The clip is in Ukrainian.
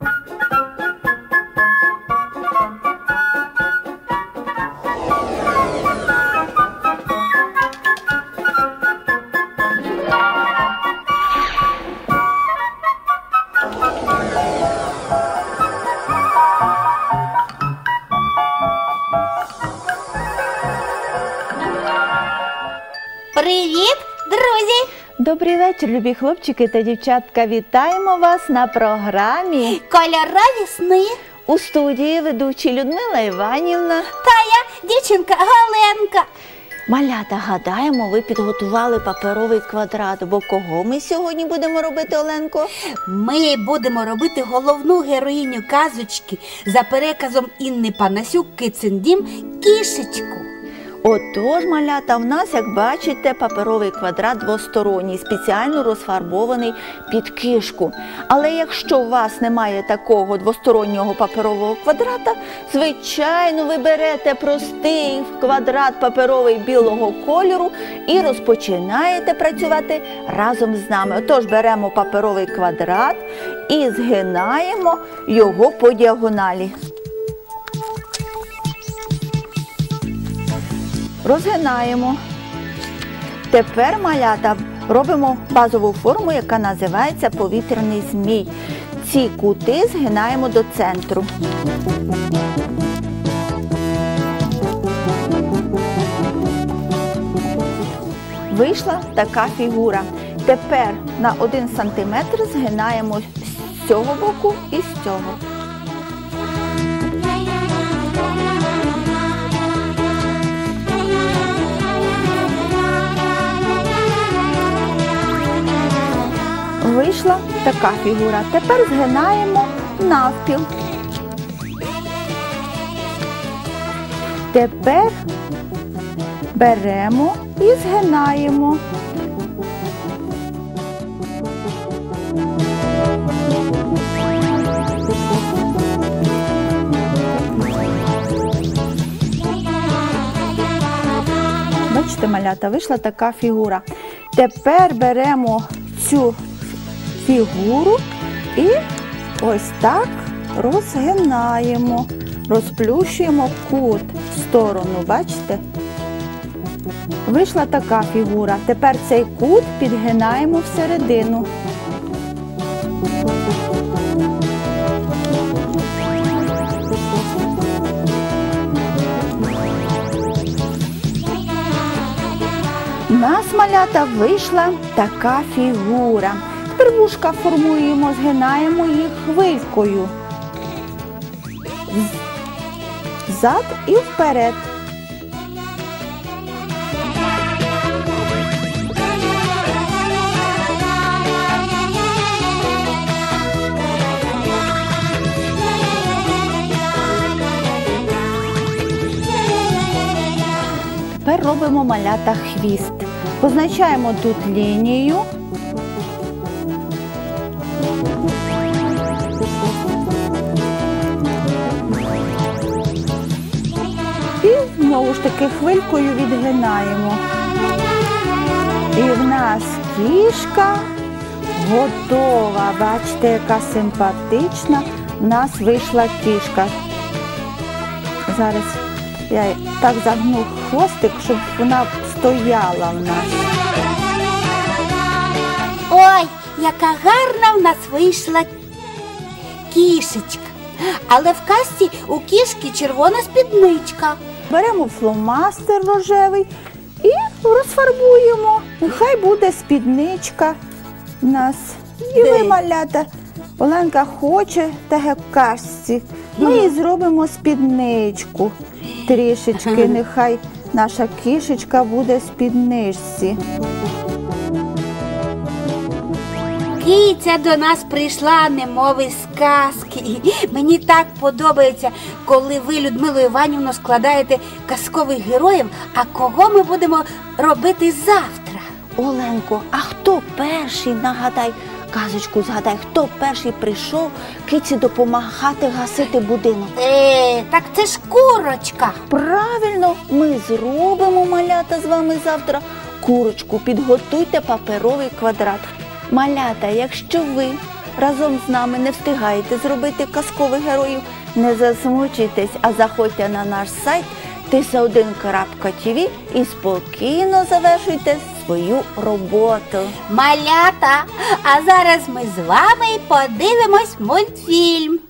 Thank you. Добрий вечір, любі хлопчики та дівчатка. Вітаємо вас на програмі Кольорові сни. у студії ведучі Людмила Іванівна. Та я дівчинка Галенка. Малята, гадаємо, ви підготували паперовий квадрат. Бо кого ми сьогодні будемо робити, Оленко? Ми будемо робити головну героїню казочки за переказом Інни Панасюк Кицендім кішечку. Отож, малята, в нас, як бачите, паперовий квадрат двосторонній, спеціально розфарбований під кишку. Але якщо у вас немає такого двостороннього паперового квадрата, звичайно, ви берете простий квадрат паперовий білого кольору і розпочинаєте працювати разом з нами. Отож, беремо паперовий квадрат і згинаємо його по діагоналі. Розгинаємо. Тепер малята робимо базову форму, яка називається повітряний змій. Ці кути згинаємо до центру. Вийшла така фігура. Тепер на 1 см згинаємо з цього боку і з цього. Вийшла така фігура. Тепер згинаємо навпіл. Тепер беремо і згинаємо. Бачите, малята, вийшла така фігура. Тепер беремо цю фігуру і ось так розгинаємо, розплющуємо кут в сторону, бачите? Вийшла така фігура. Тепер цей кут підгинаємо всередину. У нас малята вийшла така фігура. Тепер вушка формуємо, згинаємо їх хвилькою. З- Зад і вперед. Тепер робимо малята хвіст. Позначаємо тут лінію. Знову ж таки хвилькою відгинаємо. І в нас кішка готова. Бачите, яка симпатична. В нас вийшла кішка. Зараз я так загну хвостик, щоб вона стояла в нас. Ой, яка гарна в нас вийшла кішечка. Але в касті у кішки червона спідничка. Беремо фломастер рожевий і розфарбуємо. Нехай буде спідничка в нас. І ви, малята. Оленка хоче та кашці. Ми їй зробимо спідничку трішечки. Нехай наша кішечка буде в спідничці. Киця до нас прийшла, немови з казки. Мені так подобається, коли ви, Людмило Іванівно, складаєте казкових героїв, а кого ми будемо робити завтра? Оленко, а хто перший нагадай? Казочку згадай, хто перший прийшов киці допомагати гасити будинок. Е, так це ж курочка. Правильно, ми зробимо малята з вами завтра курочку. Підготуйте паперовий квадрат. Малята, якщо ви разом з нами не встигаєте зробити казкових героїв, не засмучуйтесь, а заходьте на наш сайт tisa1.tv і спокійно завершуйте свою роботу. Малята, а зараз ми з вами подивимось мультфільм.